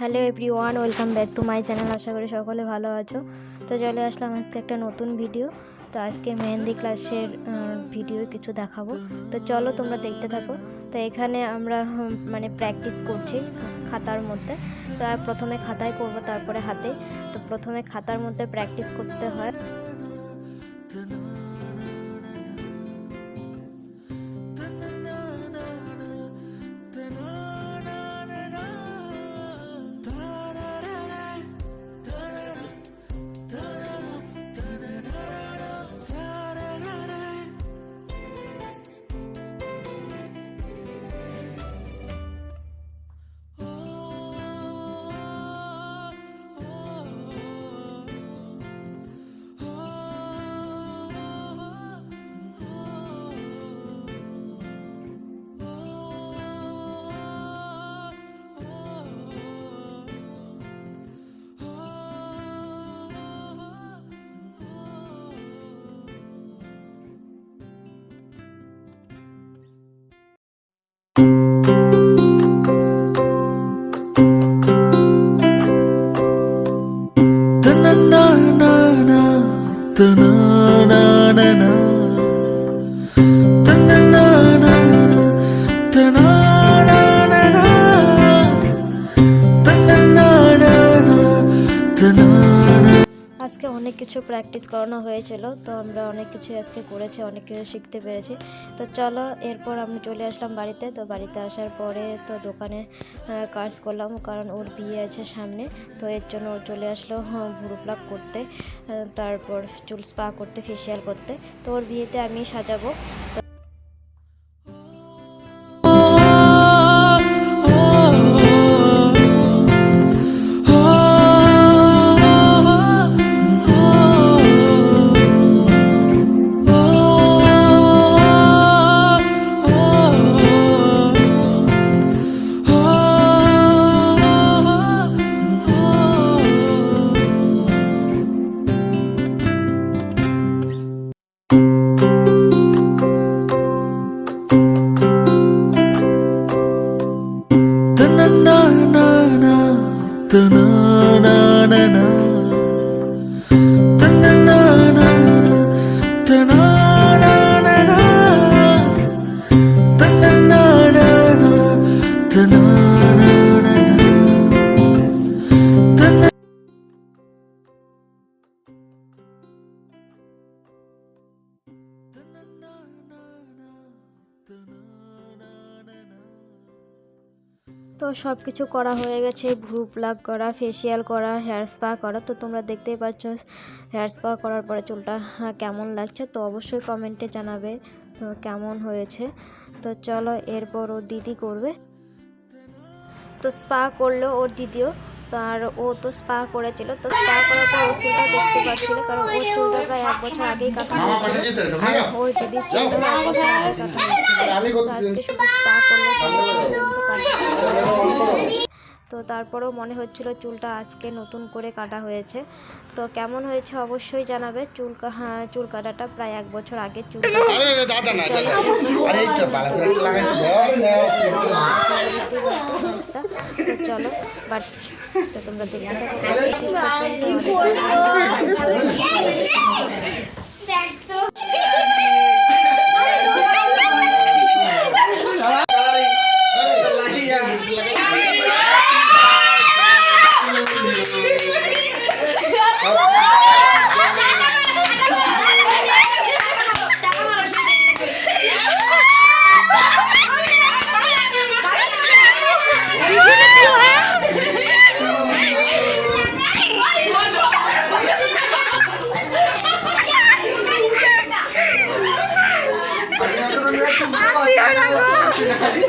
Hello every one welcome back to my channel. আশা করি সকলে ভালো আছো। তো চলে আসলাম আজকে একটা নতুন ভিডিও। তো আজকে মেহেন্দি ক্লাসের ভিডিও কিছু দেখাবো। তো চলো তোমরা দেখতে থাকো। তো এখানে আমরা মানে প্র্যাকটিস করছি খাতার মধ্যে। তো প্রথমে খাতায় করব, তারপরে হাতে। তো প্রথমে খাতার মধ্যে প্র্যাকটিস করতে হয়। na na na na na na অনেক কিছু প্র্যাকটিস করানো হয়েছিল তো আমরা অনেক কিছু আজকে করেছি অনেক কিছু শিখতে পেরেছি। তো চলো এরপর আমি চলে আসলাম বাড়িতে তো বাড়িতে আসার পরে তো দোকানে কাজ করলাম কারণ ওর বিয়ে আছে সামনে তো এর জন্য ওর চলে আসলো হ্যাঁ, ভুরু প্লাক করতে তারপর চুল স্পা করতে ফেসিয়াল করতে। তো ওর বিয়েতে আমি সাজাবো তো Ta-na-na-na-na, তো সব কিছু করা হয়ে গেছে ভ্রু প্লাগ করা ফেসিয়াল করা হেয়ার স্পা করা। তো তোমরা দেখতেই পাচ্ছ হেয়ার স্পা করার পরে চুলটা হ্যাঁ, কেমন লাগছে? তো অবশ্যই কমেন্টে জানাবে তো কেমন হয়েছে? তো চলো এরপর ও দিদি করবে। তো স্পা করল ওর দিদিও। তার ও তো স্পা করেছিল তো স্পা করার পর ও চুলটা দেখতে পাচ্ছিল কারণ ও চুলটা প্রায় এক বছর আগেই কাটা হয়েছিল। আর ওর দিদির চুলটা এক বছর আগে কাটা হয়েছিল। তো আজকে শুধু স্পা করল তো তারপরেও মনে হচ্ছিল চুলটা আজকে নতুন করে কাটা হয়েছে তো কেমন হয়েছে অবশ্যই জানাবে চুল কা- হ্যাঁ চুল কাটাটা প্রায় এক বছর আগে চুল কাটা। আরে দাদা না দাদা আরে এটা ভালো করে লাগাই রাস্তা। তো চলো বাট তো তোমরা দেখতে। ない